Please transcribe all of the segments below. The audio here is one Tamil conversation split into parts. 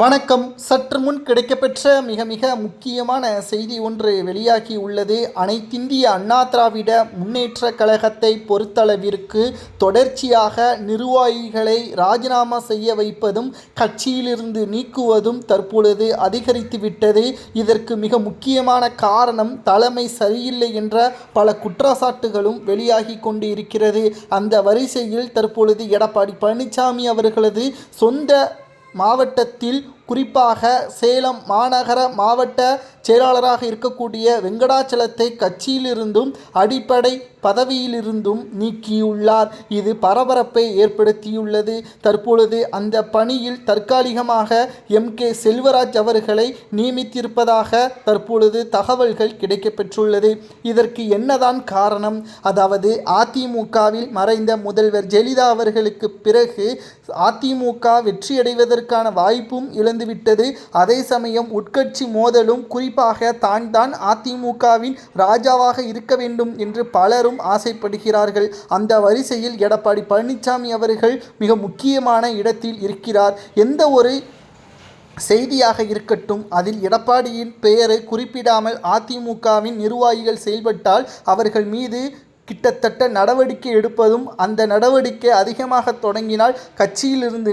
வணக்கம். சற்று முன் கிடைக்கப்பெற்ற மிக மிக முக்கியமான செய்தி ஒன்று வெளியாகி உள்ளது. அனைத்திந்திய அண்ணா திராவிட முன்னேற்ற கழகத்தை பொறுத்தளவிற்கு தொடர்ச்சியாக நிர்வாகிகளை ராஜினாமா செய்ய வைப்பதும் கட்சியிலிருந்து நீக்குவதும் தற்பொழுது அதிகரித்து விட்டது. இதற்கு மிக முக்கியமான காரணம் தலைமை சரியில்லை என்ற பல குற்றச்சாட்டுகளும் வெளியாகி கொண்டு இருக்கிறது அந்த வரிசையில் தற்பொழுது எடப்பாடி பழனிசாமி அவர்களது சொந்த மாவட்டத்தில் குறிப்பாக சேலம் மாநகர மாவட்ட செயலாளராக இருக்கக்கூடிய வெங்கடாச்சலத்தை கட்சியிலிருந்தும் அடிப்படை பதவியிலிருந்தும் நீக்கியுள்ளார். இது பரபரப்பை ஏற்படுத்தியுள்ளது. தற்பொழுது அந்த பணியில் தற்காலிகமாக எம். கே. செல்வராஜ் அவர்களை நியமித்திருப்பதாக தற்பொழுது தகவல்கள் கிடைக்கப்பெற்றுள்ளது. இதற்கு என்னதான் காரணம்? அதாவது அதிமுகவில் மறைந்த முதல்வர் ஜெயலலிதா அவர்களுக்கு பிறகு அதிமுக வெற்றியடைவதற்கான வாய்ப்பும் இழந்துவிட்டது. அதே சமயம் உட்கட்சி மோதலும் குறிப்பாக தான் தான் அதிமுகவின் ராஜாவாக இருக்க வேண்டும் என்று பலரும் ஆசைப்படுகிறார்கள். அந்த வரிசையில் எடப்பாடி பழனிசாமி அவர்கள் மிக முக்கியமான இடத்தில் இருக்கிறார். எந்த ஒரு செய்தியாக இருக்கட்டும் அதில் எடப்பாடியின் பெயரை குறிப்பிடாமல் அதிமுகவின் நிர்வாகிகள் செயல்பட்டால் அவர்கள் மீது கிட்டத்தட்ட நடவடிக்கை எடுப்பதும் அந்த நடவடிக்கை அதிகமாக தொடங்கினால் கட்சியிலிருந்து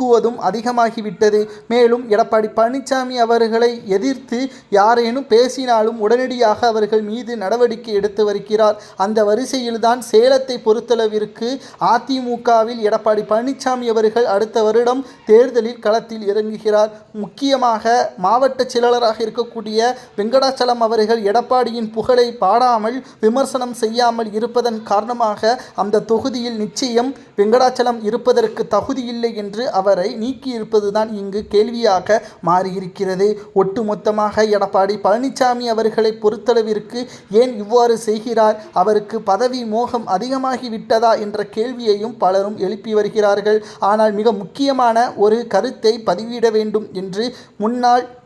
நீக்குவதும் அதிகமாகிவிட்டது. மேலும் எடப்பாடி பழனிசாமி அவர்களை எதிர்த்து யாரேனும் பேசினாலும் உடனடியாக அவர்கள் மீது நடவடிக்கை எடுத்து வருகிறார். அந்த வரிசையில்தான் சேலத்தை பொறுத்தளவிற்கு அதிமுகவில் எடப்பாடி பழனிசாமி அவர்கள் அடுத்த வருடம் தேர்தலில் களத்தில் இறங்குகிறார். முக்கியமாக மாவட்ட செயலாளராக இருக்கக்கூடிய வெங்கடாச்சலம் அவர்கள் எடப்பாடியின் புகழை பாடாமல் விமர்சனம் செய்யாமல் இருப்பதன் காரணமாக அந்த தொகுதியில் நிச்சயம் வெங்கடாச்சலம் இருப்பதற்கு தகுதியில்லை என்று அவர் நீக்கியிருப்பதுதான் இங்கு கேள்வியாக மாறியிருக்கிறது. ஒட்டுமொத்தமாக எடப்பாடி பழனிசாமி அவர்களை பொறுத்தளவிற்கு ஏன் இவ்வாறு செய்கிறார்? அவருக்கு பதவி மோகம் அதிகமாகிவிட்டதா என்ற கேள்வியையும் பலரும் எழுப்பி வருகிறார்கள். ஆனால் மிக முக்கியமான ஒரு கருத்தை பதிவிட வேண்டும் என்று முன்னாள்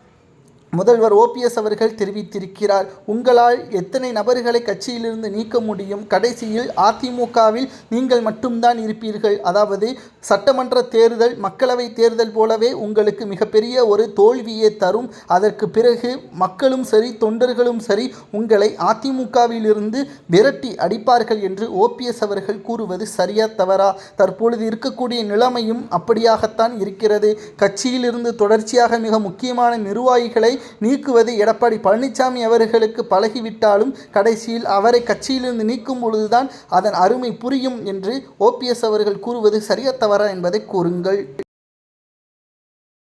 முதல்வர் ஓபிஎஸ் அவர்கள் தெரிவித்திருக்கிறார் உங்களால் எத்தனை நபர்களை கட்சியிலிருந்து நீக்க முடியும்? கடைசியில் அதிமுகவில் நீங்கள் மட்டும்தான் இருப்பீர்கள். அதாவது சட்டமன்ற தேர்தல் மக்களவை தேர்தல் போலவே உங்களுக்கு மிகப்பெரிய ஒரு தோல்வியை தரும். அதற்கு பிறகு மக்களும் சரி தொண்டர்களும் சரி உங்களை அதிமுகவிலிருந்து விரட்டி அடிப்பார்கள் என்று ஓபிஎஸ் அவர்கள் கூறுவது சரியா தவறா? தற்பொழுது இருக்கக்கூடிய நிலைமையும் அப்படியாகத்தான் இருக்கிறது. கட்சியிலிருந்து தொடர்ச்சியாக மிக முக்கியமான நிர்வாகிகளை நீக்குவது எடப்பாடி பழனிசாமி அவர்களுக்கு பழகிவிட்டாலும் கடைசியில் அவரை கட்சியிலிருந்து நீக்கும் பொழுதுதான் அதன் அருமை புரியும் என்று ஓபிஎஸ் அவர்கள் கூறுவது சரியா தவறா என்பதை கூறுங்கள்.